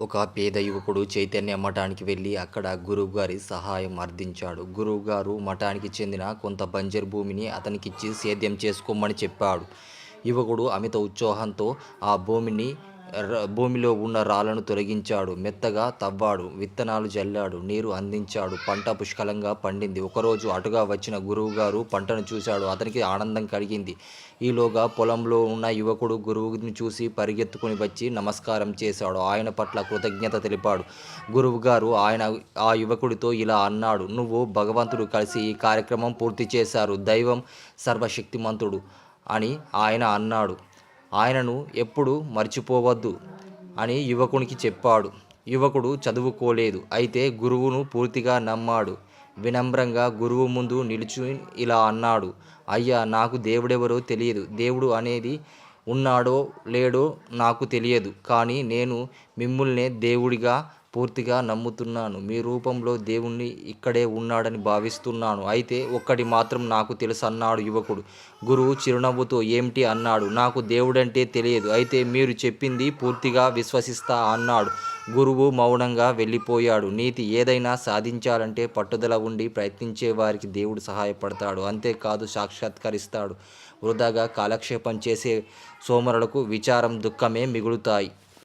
ఒక పేద యువకుడు చైతన్య మఠానికి వెళ్ళి అక్కడ గురువుగారి సహాయం అర్థించాడు. గురువుగారు మఠానికి చెందిన కొంత బంజర్ భూమిని అతనికిచ్చి సేద్యం చేసుకోమని చెప్పాడు. యువకుడు అమిత ఉత్సాహంతో ఆ భూమిని భూమిలో ఉన్న రాళ్ళను తొలగించాడు. మెత్తగా తవ్వాడు. విత్తనాలు జల్లాడు. నీరు అందించాడు. పంట పుష్కలంగా పండింది. ఒకరోజు అటుగా వచ్చిన గురువుగారు పంటను చూశాడు. అతనికి ఆనందం కలిగింది. ఈలోగా పొలంలో ఉన్న యువకుడు గురువుని చూసి పరిగెత్తుకుని వచ్చి నమస్కారం చేశాడు. ఆయన పట్ల కృతజ్ఞత తెలిపాడు. గురువుగారు ఆయన ఆ యువకుడితో ఇలా అన్నాడు. నువ్వు భగవంతుడు కలిసి ఈ కార్యక్రమం పూర్తి చేశారు. దైవం సర్వశక్తిమంతుడు అని ఆయన అన్నాడు. ఆయనను ఎప్పుడు మర్చిపోవద్దు అని యువకునికి చెప్పాడు. యువకుడు చదువుకోలేదు. అయితే గురువును పూర్తిగా నమ్మాడు. వినమ్రంగా గురువు ముందు నిలుచు ఇలా అన్నాడు. అయ్యా నాకు దేవుడెవరో తెలియదు. దేవుడు అనేది ఉన్నాడో లేడో నాకు తెలియదు. కానీ నేను మిమ్మల్నే దేవుడిగా పూర్తిగా నమ్ముతున్నాను. మీ రూపంలో దేవుణ్ణి ఇక్కడే ఉన్నాడని భావిస్తున్నాను. అయితే ఒక్కటి మాత్రం నాకు తెలుసు అన్నాడు యువకుడు. గురువు చిరునవ్వుతో ఏమిటి అన్నాడు? నాకు దేవుడంటే తెలియదు. అయితే మీరు చెప్పింది పూర్తిగా విశ్వసిస్తా అన్నాడు. గురువు మౌనంగా వెళ్ళిపోయాడు. నీతి ఏదైనా సాధించాలంటే పట్టుదల ఉండి ప్రయత్నించే వారికి దేవుడు సహాయపడతాడు. అంతేకాదు సాక్షాత్కరిస్తాడు. వృధాగా కాలక్షేపం చేసే సోమరులకు విచారం దుఃఖమే మిగులుతాయి.